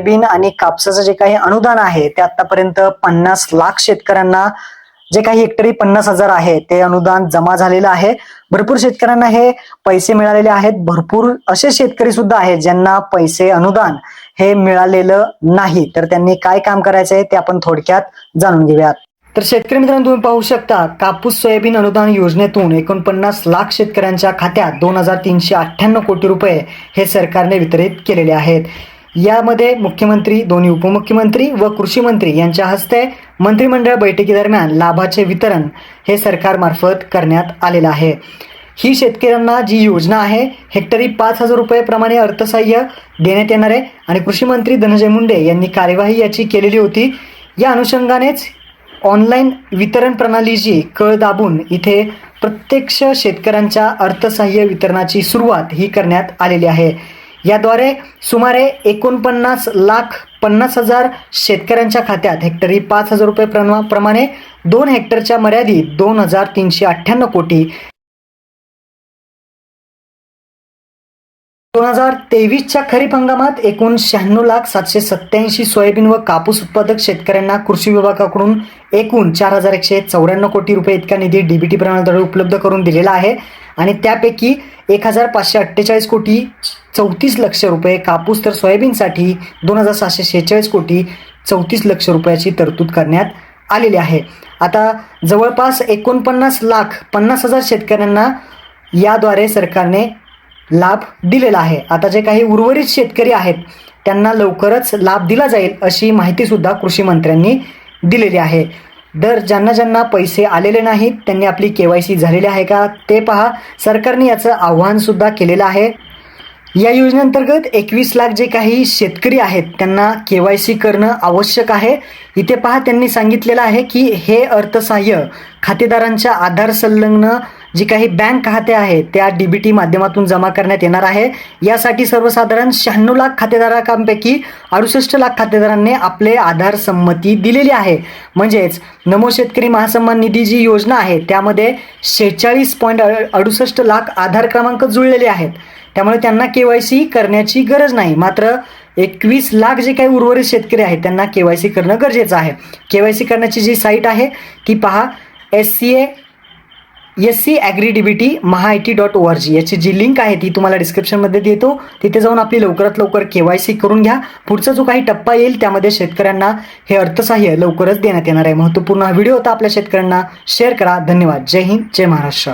Soybean आणि कापसाचं जे काही अनुदान आहे ते आतापर्यंत पन्नास लाख शेतकऱ्यांना जे काही हेक्टरी पन्नास हजार आहे ते अनुदान जमा झालेलं आहे. भरपूर शेतकऱ्यांना हे पैसे मिळालेले आहेत. भरपूर असे शेतकरी सुद्धा आहेत ज्यांना पैसे अनुदान हे मिळालेलं नाही. तर त्यांनी काय काम करायचं आहे ते आपण थोडक्यात जाणून घेऊयात. तर शेतकरी मित्रांनो तुम्ही पाहू शकता कापूस सोयाबीन अनुदान योजनेतून एकोणपन्नास लाख शेतकऱ्यांच्या खात्यात दोन हजार तीनशे अठ्ठ्याण्णव कोटी रुपये हे सरकारने वितरित केलेले आहेत. यामध्ये मुख्यमंत्री दोन्ही उपमुख्यमंत्री व कृषी मंत्री यांच्या हस्ते मंत्रिमंडळ बैठकीदरम्यान लाभाचे वितरण हे सरकारमार्फत करण्यात आलेलं आहे. ही शेतकऱ्यांना जी योजना आहे हेक्टरी पाच हजार रुपयेप्रमाणे अर्थसहाय्य देण्यात येणार आहे आणि कृषी मंत्री धनंजय मुंडे यांनी कार्यवाही याची केलेली होती. या अनुषंगानेच ऑनलाईन वितरण प्रणालीची कळ दाबून इथे प्रत्यक्ष शेतकऱ्यांच्या अर्थसहाय्य वितरणाची सुरुवात ही करण्यात आलेली आहे. याद्वारे सुमारे एकोणपन्नास लाख पन्नास हजार शेतकऱ्यांच्या खात्यात हेक्टरी पाच हजार रुपये प्रमा प्रमाणे दोन हेक्टरच्या मर्यादित दोन हजार तीनशे अठ्ठ्याण्णव कोटी. दोन हजार तेवीसच्या खरीप हंगामात एकूण शहाण्णव लाख सातशे सत्त्याऐंशी सोयाबीन व कापूस उत्पादक शेतकऱ्यांना कृषी विभागाकडून एकूण चार हजार एकशे चौऱ्याण्णव कोटी रुपये इतका निधी डीबीटी प्रमाणाद्वारे उपलब्ध करून दिलेला आहे. आणि त्यापैकी एक हजार पाचशे अठ्ठेचाळीस कोटी चौतीस लक्ष रुपये. कापूस तर सोयाबीनसाठी दोन हजार सहाशे शेहेचाळीस कोटी चौतीस लक्ष रुपयाची तरतूद करण्यात आलेली आहे. आता जवळपास एकोणपन्नास लाख पन्नास हजार शेतकऱ्यांना याद्वारे सरकारने लाभ दिलेला आहे. आता जे काही उर्वरित शेतकरी आहेत त्यांना लवकरच लाभ दिला जाईल अशी माहितीसुद्धा कृषी मंत्र्यांनी दिलेली आहे. दर ज्यांना ज्यांना पैसे आलेले नाहीत त्यांनी आपली के वाय सी झालेली आहे का ते पहा. सरकारने याचं आव्हानसुद्धा केलेलं आहे. या योजनेअंतर्गत एकवीस लाख जे काही शेतकरी आहेत त्यांना के वाय सी करणं आवश्यक आहे. इथे पहा त्यांनी सांगितलेलं आहे की हे अर्थसहाय्य खातेदारांच्या आधार संलग्न जी काही बँक खाते आहेत त्या डीबीटी माध्यमातून जमा करण्यात येणार आहे. यासाठी सर्वसाधारण शहाण्णव लाख खातेदारांपैकी अडुसष्ट लाख खातेदारांनी आपले आधार संमती दिलेली आहे. म्हणजेच नमो शेतकरी महासन्मान निधी जी योजना आहे त्यामध्ये शेहेचाळीस पॉईंट अडुसष्ट लाख आधार क्रमांक जुळलेले आहेत. त्यामुळे त्यांना के वाय सी करण्याची गरज नाही. मात्र एकवीस लाख जे काही उर्वरित शेतकरी आहेत त्यांना के वाय सी करणं गरजेचं आहे. के वाय सी करण्याची जी साईट आहे ती पहा S C A S C agri D B T MahaIT dot O R G याची जी लिंक आहे ती तुम्हाला डिस्क्रिप्शनमध्ये देतो. तिथे जाऊन आपली लवकरात लवकर के वाय सी करून घ्या. पुढचा जो काही टप्पा येईल त्यामध्ये शेतकऱ्यांना हे अर्थसहाय्य लवकरच देण्यात येणार आहे. महत्त्वपूर्ण हा व्हिडिओ होता. आपल्या शेतकऱ्यांना शेअर करा. धन्यवाद. जय हिंद. जय महाराष्ट्र.